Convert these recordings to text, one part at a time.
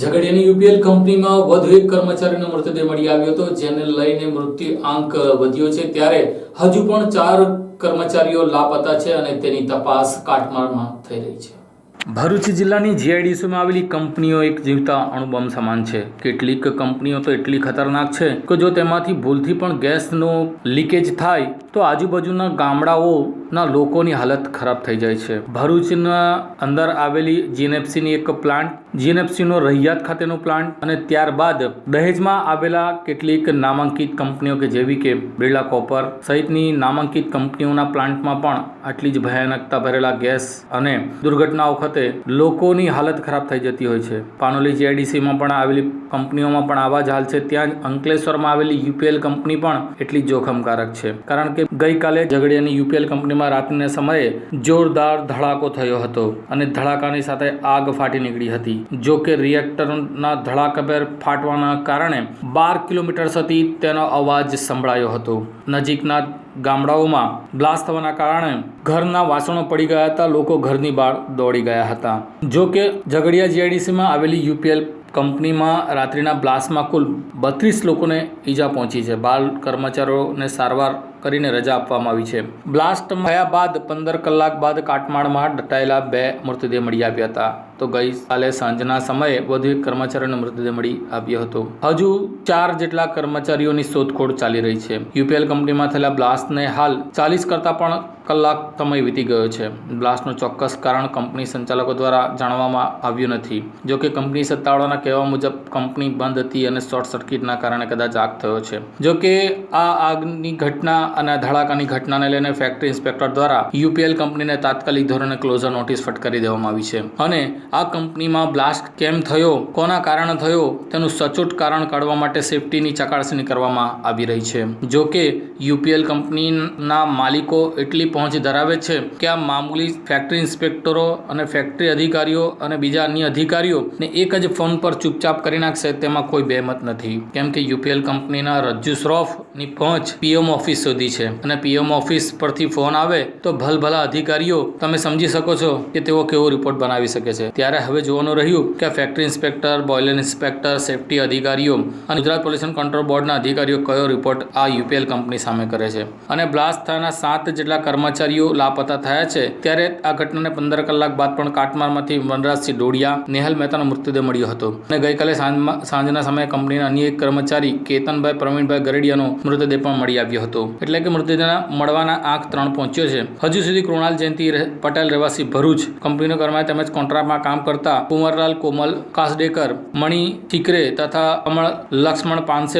ઝઘડિયાની UPL કંપનીમાં વધુ એક કર્મચારીનો મૃતદેહ મળી આવ્યો હતો, જેને લઈને મૃત્યુ આંક વધ્યો છે. ત્યારે હજુ પણ ચાર કર્મચારીઓ લાપતા છે અને તેની તપાસ કાટમાળમાં થઈ રહી છે. ભરૂચ જિલ્લાની જીઆઈડીસીમાં આવેલી કંપનીઓ એક જીવતા અણુબમ સમાન છે. કેટલીક કંપનીઓ તો એટલી ખતરનાક છે કે જો તેમાંથી ભૂલથી પણ ગેસનો લીકેજ થાય, તો આજુબાજુના ગામડાઓના લોકોની હાલત ખરાબ થઈ જાય છે. ભરૂચના અંદર આવેલી જીએનએફસીની એક પ્લાન્ટ, જીએનએફસીનો રહિયાત ખાતેનો પ્લાન્ટ અને ત્યારબાદ દહેજમાં આવેલા કેટલીક નામાંકિત કંપનીઓ કે જેવી કે બિરલા કોપર સહિતની નામાંકિત કંપનીઓના પ્લાન્ટમાં પણ આટલી જ ભયાનકતા ભરેલા ગેસ અને દુર્ઘટના વખતે લોકોની હાલત ખરાબ થઈ જતી હોય છે. પાનોલી જીઆઈડીસીમાં પણ આવેલી કંપનીઓમાં પણ આવા જ હાલ છે. ત્યાં અંકલેશ્વરમાં આવેલી યુપીએલ કંપની પણ એટલી જ જોખમકારક છે. કારણ કે ગઈકાલે ઝઘડિયાની યુપીએલ કંપનીમાં રાત્રિના સમયે જોરદાર ધડાકો થયો હતો અને ધડાકાની સાથે આગ ફાટી નીકળી હતી. જો કે રિએક્ટરના ધડાકાભેર ફાટવાના કારણે બાર કિલોમીટર સુધી તેનો અવાજ સંભળાયો હતો. નજીકના ગામડાઓમાં બ્લાસ્ટ થવાના કારણે ઘરના વાસણો પડી ગયા હતા, લોકો ઘરની બહાર દોડી ગયા હતા. જો કે ઝઘડિયા જીઆઈડીસીમાં આવેલી યુપીએલ કંપનીમાં રાત્રિના બ્લાસ્ટમાં કુલ બત્રીસ લોકોને ઈજા પહોંચી છે. બાલ કર્મચારીઓને સારવાર કરીને રજા આપવામાં આવી છે. બ્લાસ્ટ થયા બાદ પંદર કલાક બાદ કાટમાળમાં દટાયેલા બે મૃતદેહ મળી આવ્યા હતા. તો ગઈકાલે સાંજના સમયે વધુ એક કર્મચારીનો મૃતદેહ મળી આવ્યો હતો. હજુ ચાર જેટલા કર્મચારીઓની શોધખોળ ચાલી રહી છે. યુપીએલ કંપનીમાં થયેલા બ્લાસ્ટને હાલ ચાલીસ કરતાં પણ કલાક સમય વીતી ગયો છે. બ્લાસ્ટનું ચોક્કસ કારણ કંપની સંચાલકો દ્વારા જાણવામાં આવ્યું નથી. જો કે કંપની સત્તાવાળાના કહેવા મુજબ, કંપની બંધ હતી અને શોર્ટ સર્કિટના કારણે કદાચ આગ થયો છે. જો કે આ આગની ઘટના અને ધડાકાની ઘટનાને લઈને ફેક્ટરી ઇન્સ્પેક્ટર દ્વારા યુપીએલ કંપનીને તાત્કાલિક ધોરણે ક્લોઝર નોટિસ ફટકારી દેવામાં આવી છે. અને આ કંપનીમાં બ્લાસ્ટ કેમ થયો, કોના કારણે થયો, તેનું સચોટ કારણ કાઢવા માટે સેફટીની ચકાસણી કરવામાં આવી રહી છે. જો કે, યુપીએલ કંપનીના માલિકો એટલી પહોંચ ધરાવે છે કે આ મામૂલી ફેક્ટરી ઇન્સ્પેક્ટરો અને ફેક્ટરી અધિકારીઓ અને બીજા અન્ય અધિકારીઓ ને એક જ ફોન પર ચૂપચાપ કરી નાખશે, તેમાં કોઈ બેમત નથી. કેમ કે યુપીએલ કંપનીના રજ્જુ શ્રોફની પહોંચ પીએમ ઓફિસ સુધી છે. અને પીએમ ઓફિસ પરથી ફોન આવે તો ભલભલા અધિકારીઓ તમે સમજી શકો છો કે તેઓ કેવો રિપોર્ટ બનાવી શકે છે. ત્યારે હવે જોવાનું રહ્યું કે factory inspector boiler inspector, safety અધિકારીઓ અને ગુજરાત પોલ્યુશન કંટ્રોલ બોર્ડના અધિકારીઓ કયો રિપોર્ટ આ યુપીએલ કંપની સામે કરે છે. અને બ્લાસ્ટ થયાના સાત જેટલા કર્મચારીઓ લાપતા થયા છે, ત્યારે આ ઘટનાને પંદર કલાક બાદ પણ કાટમારમાંથી વનરાજસિંહ ડોડિયા, નેહલ મહેતાનો મૃતદેહ મળ્યો હતો. અને ગઈકાલે સાંજના સમયે કંપનીના અન્ય એક કર્મચારી કેતનભાઈ, પ્રવીણભાઈ ગરડિયાનો મૃતદેહ પણ મળી આવ્યો હતો. એટલે કે મૃતદેહના મળવાના આંક ત્રણ પહોંચ્યો છે. હજુ સુધી કૃણાલ જયંતિ પટેલ રહેવાસી ભરૂચ. કંપનીનો કર્મચારી તેમજ કોન્ટ્રાક્ટમાં કામ કરતા કુંવરલાલ કોમલ, કાસડેકર, મણી ઠીકરે તથા અમળ લક્ષ્મણ પાનસે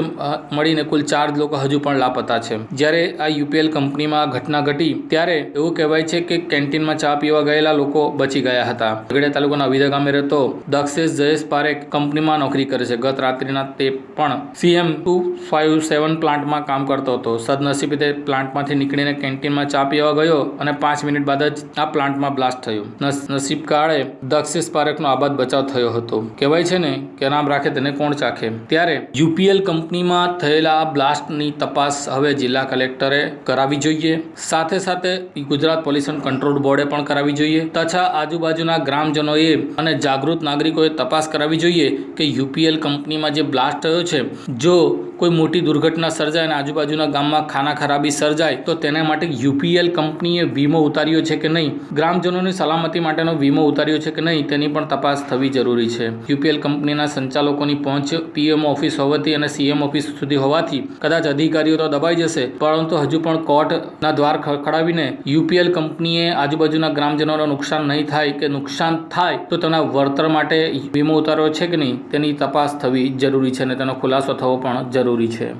મળીને કુલ ચાર લોકો હજુ પણ લાપતા છે. જ્યારે આ યુપીએલ કંપનીમાં ઘટના ઘટી, ત્યારે એવું કહેવાય છે કે કેન્ટીનમાં ચા પીવા ગયેલા લોકો બચી ગયા હતા. ઝઘડિયા તાલુકાના અવિધા ગામે રહેતો દક્ષેશ જયેશ પારેખ કંપનીમાં નોકરી કરે છે. ગત રાત્રિના તે પણ સીએમ ટુ ફાઇવ સેવન પ્લાન્ટમાં કામ કરતો હતો. સદનસીબે તે પ્લાન્ટમાંથી નીકળીને કેન્ટીનમાં ચા પીવા ગયો અને પાંચ મિનિટ બાદ જ આ પ્લાન્ટમાં બ્લાસ્ટ થયો. નસ- નસીબ કાળે દક્ષિણ પાર્કનો આબાદ બચાવ થયો હતો. કહેવાય છે ને કે નામ રાખે તેને કોણ ચાખે? ત્યારે યુપીએલ કંપનીમાં થયેલા બ્લાસ્ટની તપાસ હવે જિલ્લા કલેક્ટરે કરાવી જોઈએ. સાથે સાથે ગુજરાત પોલ્યુશન કંટ્રોલ બોર્ડે પણ કરાવી જોઈએ. તથા આજુબાજુના ગ્રામજનોએ અને જાગૃત નાગરિકોએ તપાસ કરાવી જોઈએ કે યુપીએલ કંપનીમાં જે બ્લાસ્ટ થયો છે, જો કોઈ મોટી દુર્ઘટના સર્જાય અને આજુબાજુના ગામમાં ખાના ખરાબી સર્જાય, તો તેના માટે યુપીએલ કંપનીએ વીમો ઉતાર્યો છે કે નહીં? ગ્રામજનોની સલામતી માટેનો વીમો ઉતાર્યો છે કે નહીં, તેની પણ તપાસ થવી જરૂરી છે. યુપીએલ કંપનીના સંચાલકોની પહોંચ પીએમ ઓફિસ હોવાથી અને સીએમ ઓફિસ સુધી હોવાથી કદાચ અધિકારીઓ તો દબાઈ જશે, પરંતુ હજુ પણ કોર્ટના દ્વાર ખડાવીને યુપીએલ કંપનીએ આજુબાજુના ગ્રામજનોને નુકસાન નહીં થાય કે નુકસાન થાય, તો તેના વળતર માટે વીમો ઉતાર્યો છે કે નહીં, તેની તપાસ થવી જરૂરી છે અને તેનો ખુલાસો થવો પણ જરૂરી છે.